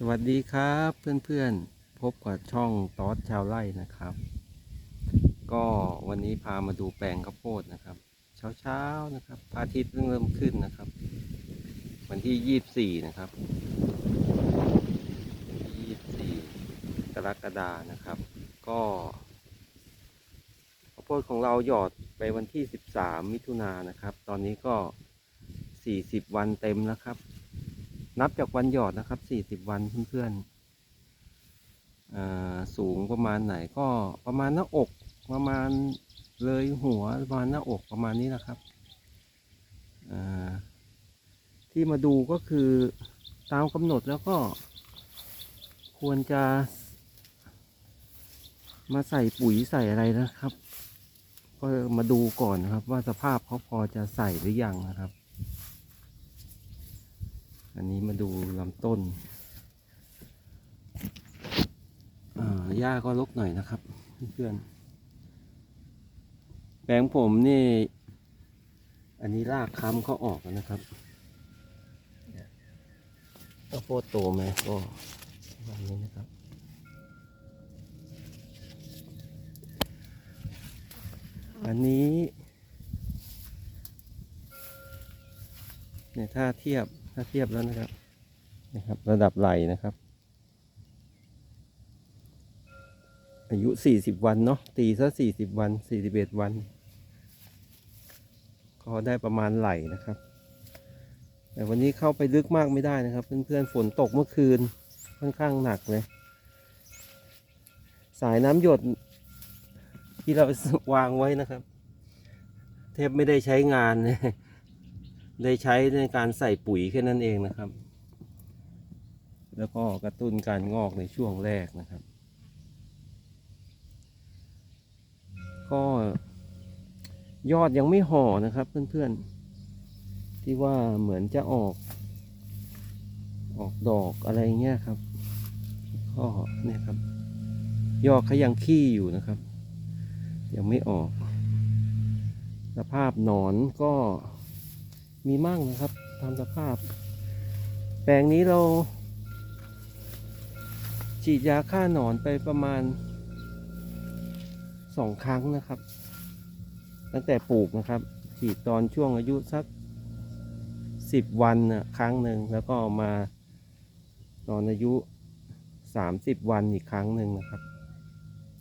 สวัสดีครับเพื่อนๆ พบกับช่องตอสชาวไร่นะครับ ก็วันนี้พามาดูแปลงข้าวโพดนะครับ เช้าๆนะครับพระอาทิตย์เพิ่งเริ่มขึ้นนะครับ วันที่ยี่สี่นะครับยี่สี่กรกฎานะครับ ก็ข้าวโพดของเราหยอดไปวันที่สิบสามมิถุนายนนะครับ ตอนนี้ก็สี่สิบวันเต็มแล้วครับ นับจากวันหยอดนะครับสี่สิบ40วันเพื่อนๆสูงประมาณไหนก็ประมาณหน้าอก ประมาณเลยหัวประมาณหน้าอกประมาณนี้นะครับที่มาดูก็คือตามกำหนดแล้วก็ ควรจะมาใส่ปุ๋ยใส่อะไรนะครับ ก็มาดูก่อนนะครับว่าสภาพเขาพอจะใส่หรือยังนะครับ อันนี้มาดูลำต้นหญ้าก็รกหน่อยนะครับ เพื่อนแปลงผมนี่ อันนี้รากค้ำเขาออกนะครับข้าวโพดโตไหมก็แบบนี้นะครับ อันนี้เนี่ยถ้าเทียบ ถ้าเทียบแล้วนะครับนะครับ ระดับไหลนะครับ อายุสี่สิบวันเนาะตีซะสี่สิบวันสี่สิบเอ็ดวัน ก็ได้ประมาณไหลนะครับ แต่วันนี้เข้าไปลึกมากไม่ได้นะครับ เพื่อนๆฝนตกเมื่อคืนค่อนข้างหนักเลย สายน้ำหยดที่เราวางไว้นะครับเทบไม่ได้ใช้งานเลย ได้ใช้ในการใส่ปุ๋ยแค่นั้นเองนะครับ แล้วก็กระตุ้นการงอกในช่วงแรกนะครับ ก็ยอดยังไม่ห่อนะครับเพื่อนๆ ที่ว่าเหมือนจะออก ออกดอกอะไรเงี้ยครับก็เนี่ยครับ ยอดเขายังขี้อยู่นะครับ ยังไม่ออก สภาพหนอนก็ มีมั่งนะครับตามสภาพ แปลงนี้เรา ฉีดยาฆ่าหนอนไปประมาณสองครั้งนะครับ ตั้งแต่ปลูกนะครับ ฉีดตอนช่วงอายุสักสิบวันนะครั้งหนึ่งแล้วก็มาตอนอายุสามสิบวันอีกครั้งหนึ่งนะครับ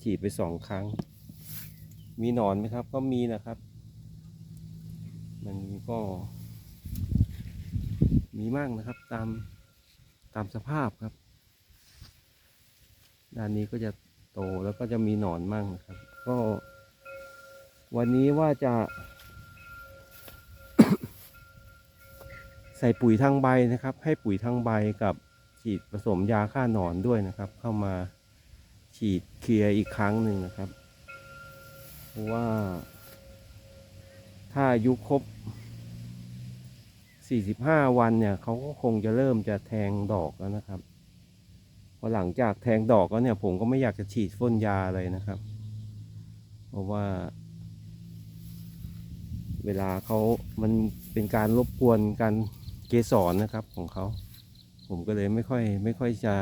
ฉีดไปสองครั้ง มีหนอนไหมครับ ก็มีนะครับ มันก็ มีมากนะครับ ตามตามสภาพครับ ด้านนี้ก็จะโตแล้วก็จะมีหนอนมั่งนะครับ ก็ วันนี้ว่าจะ ใส่ปุ๋ยทางใบนะครับ ให้ปุ๋ยทางใบกับฉีดผสมยาฆ่าหนอนด้วยนะครับ เข้ามาฉีดเคลียร์อีกครั้งหนึ่งนะครับ เพราะว่าถ้าอายุครบ 45 วันเนี่ยเขาก็คงจะเริ่มจะแทงดอกแล้วนะครับพอหลังจากแทงดอกแล้วเนี่ยผมก็ไม่อยากจะฉีดพ่นยาเลยนะครับ เพราะว่า เวลาเขามันเป็นการรบกวนการเกสรนะครับของเขา ผมก็เลยไม่ค่อยไม่ค่อยจะ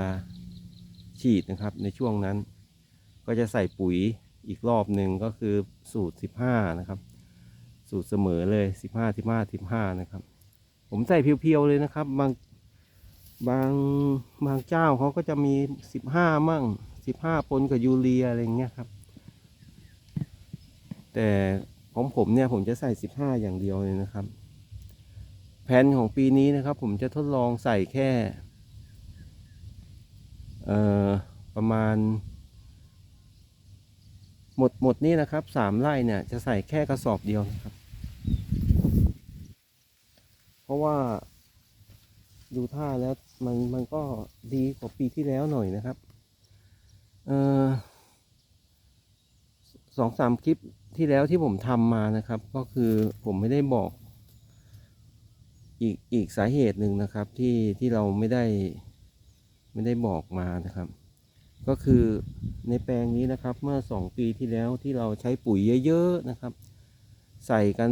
ฉีดนะครับ ในช่วงนั้น ก็จะใส่ปุ๋ยอีกรอบหนึ่งก็คือสูตร 15 นะครับ สูตรเสมอเลย 15 15 15 นะครับ ผมใส่เพียวๆเลยนะครับ บางบางบางเจ้าเขาก็จะมี15มั่ง15ปนกับยูเรียอะไรเงี้ยครับ แต่ของผมเนี่ยผมจะใส่15อย่างเดียวเลยนะครับ แผนของปีนี้นะครับ ผมจะทดลองใส่แค่เอ่อประมาณ หมดหมดนี่นะครับสามไร่เนี่ยจะใส่แค่กระสอบเดียวนะครับ เพราะว่าดูท่าแล้วมันมันก็ดีกว่าปีที่แล้วหน่อยนะครับออสองสามคลิปที่แล้วที่ผมทำมานะครับ ก็คือผมไม่ได้บอก อีกอีกสาเหตุหนึ่งนะครับที่ที่เราไม่ได้ไม่ได้บอกมานะครับ ก็คือในแปลงนี้นะครับ เมื่อสองปีที่แล้วที่เราใช้ปุ๋ยเยอะ ๆนะครับ ใส่กัน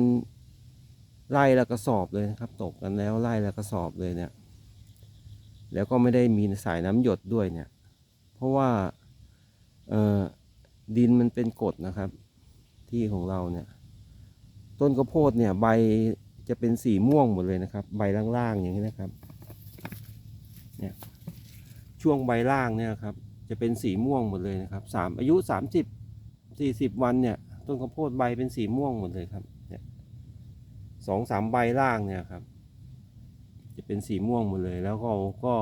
ไล่ละกระสอบเลยนะครับ ตกกันแล้วไล่ละกระสอบเลยเนี่ย แล้วก็ไม่ได้มีสายน้ำหยดด้วยเนี่ย เพราะว่าเอ่อดินมันเป็นกรดนะครับ ที่ของเราเนี่ย ต้นข้าวโพดเนี่ยใบจะเป็นสีม่วงหมดเลยนะครับ ใบล่างๆอย่างนี้นะครับ เนี่ยช่วงใบล่างเนี่ยครับ จะเป็นสีม่วงหมดเลยนะครับสามอายุสามสิบสี่สิบวันเนี่ย ต้นข้าวโพดใบเป็นสีม่วงหมดเลยครับ สองสามใบล่างเนี่ยครับ จะเป็นสีม่วงหมดเลย แล้วก็ก็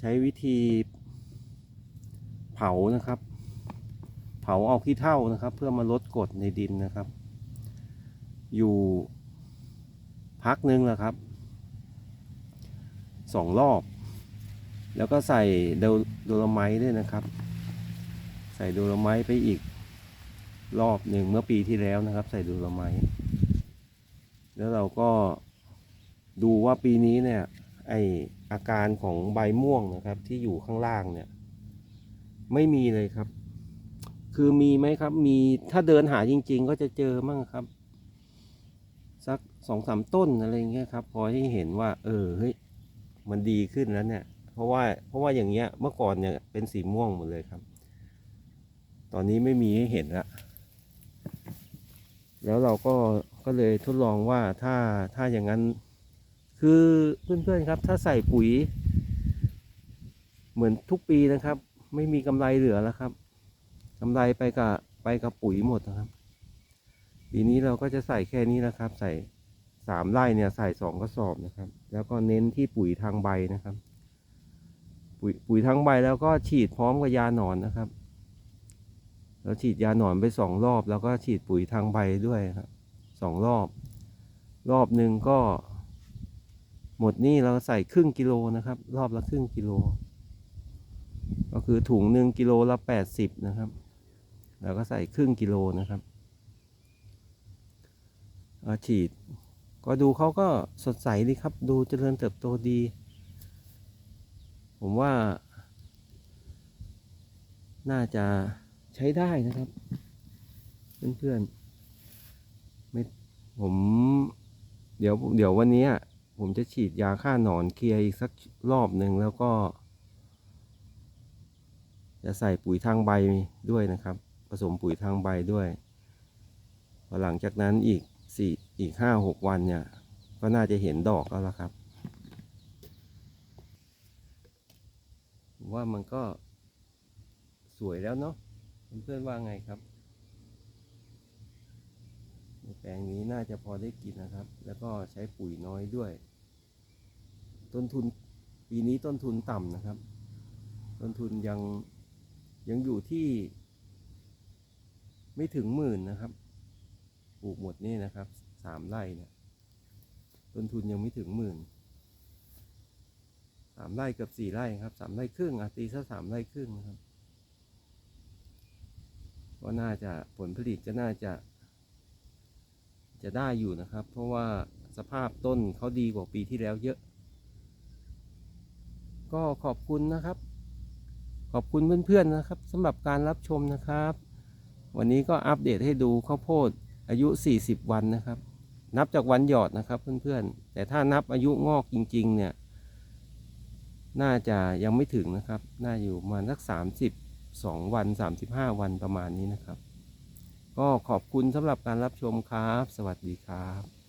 ใช้วิธีเผานะครับ เผาเอาขี้เถ้านะครับ เพื่อมาลดกรดในดินนะครับ อยู่พักนึงแหละครับสองรอบ แล้วก็ใส่โดโดโลไมต์ด้วยนะครับ ใส่โดโลไมต์ไปอีกรอบหนึ่งเมื่อปีที่แล้วนะครับ ใส่โดโลไมต์ แล้วเราก็ดูว่าปีนี้เนี่ยไออาการของใบม่วงนะครับที่อยู่ข้างล่างเนี่ย ไม่มีเลยครับ คือมีไหมครับ มีถ้าเดินหาจริง ๆ ก็จะเจอมั่งครับ สักสองสามต้นอะไรเงี้ยครับพอให้เห็นว่า เออเฮ้ยมันดีขึ้นแล้วเนี่ย เพราะว่าเพราะว่าอย่างเงี้ยเมื่อก่อนเนี่ยเป็นสีม่วงหมดเลยครับ ตอนนี้ไม่มีให้เห็นละแล้วเราก็ ก็เลยทดลองว่าถ้าถ้าอย่างนั้น คือเพื่อนๆครับ ถ้าใส่ปุ๋ย เหมือนทุกปีนะครับ ไม่มีกำไรเหลือแล้วครับกำไรไปกับไปกับปุ๋ยหมดนะครับ ปีนี้เราก็จะใส่แค่นี้นะครับ ใส่สามไร่เนี่ยใส่สองกระสอบนะครับ แล้วก็เน้นที่ปุ๋ยทางใบนะครับ ปุ๋ยปุ๋ยทางใบแล้วก็ฉีดพร้อมกับยาหนอนนะครับเราฉีดยาหนอนไปสองรอบ แล้วก็ฉีดปุ๋ยทางใบด้วยครับ สองรอบ รอบหนึ่งก็ หมดนี่เราใส่ครึ่งกิโลนะครับ รอบละครึ่งกิโล ก็คือถุงหนึ่งกิโลละแปดสิบนะครับแล้วก็ใส่ครึ่งกิโลนะครับฉีด ก็ดูเขาก็สดใสดีครับ ดูเจริญเติบโตดี ผมว่า น่าจะใช้ได้นะครับ เพื่อนๆ ผมเดี๋ยวเดี๋ยววันนี้ผมจะฉีดยาฆ่าหนอนเคลียร์อีกสักรอบหนึ่งแล้วก็ จะใส่ปุ๋ยทางใบด้วยนะครับ ผสมปุ๋ยทางใบด้วยพอหลังจากนั้นอีกสี่อีกห้าหกวันเนี่ย ก็น่าจะเห็นดอกแล้วละครับ ว่ามันก็สวยแล้วเนาะเพื่อนๆว่าไงครับ แปลงนี้น่าจะพอได้กินนะครับ แล้วก็ใช้ปุ๋ยน้อยด้วย ต้นทุนปีนี้ต้นทุนต่ำนะครับ ต้นทุนยังยังอยู่ที่ไม่ถึงหมื่นนะครับ ปลูกหมดนี่นะครับ สามไร่เนี่ย ต้นทุนยังไม่ถึงหมื่น สามไร่เกือบสี่ไร่ครับ สามไร่ครึ่งอะตีซะสามไร่ครึ่งนะครับ ก็น่าจะผลผลิตก็น่าจะ จะได้อยู่นะครับ เพราะว่าสภาพต้นเขาดีกว่าปีที่แล้วเยอะ ก็ขอบคุณนะครับ ขอบคุณเพื่อนๆนะครับสำหรับการรับชมนะครับ วันนี้ก็อัปเดตให้ดูข้าวโพดอายุ 40 วันนะครับ นับจากวันหยอดนะครับเพื่อนๆ แต่ถ้านับอายุงอกจริงๆเนี่ยน่าจะยังไม่ถึงนะครับ น่าอยู่ประมาณสัก 32 วัน 35 วันประมาณนี้นะครับ ก็ขอบคุณสำหรับการรับชมครับ สวัสดีครับ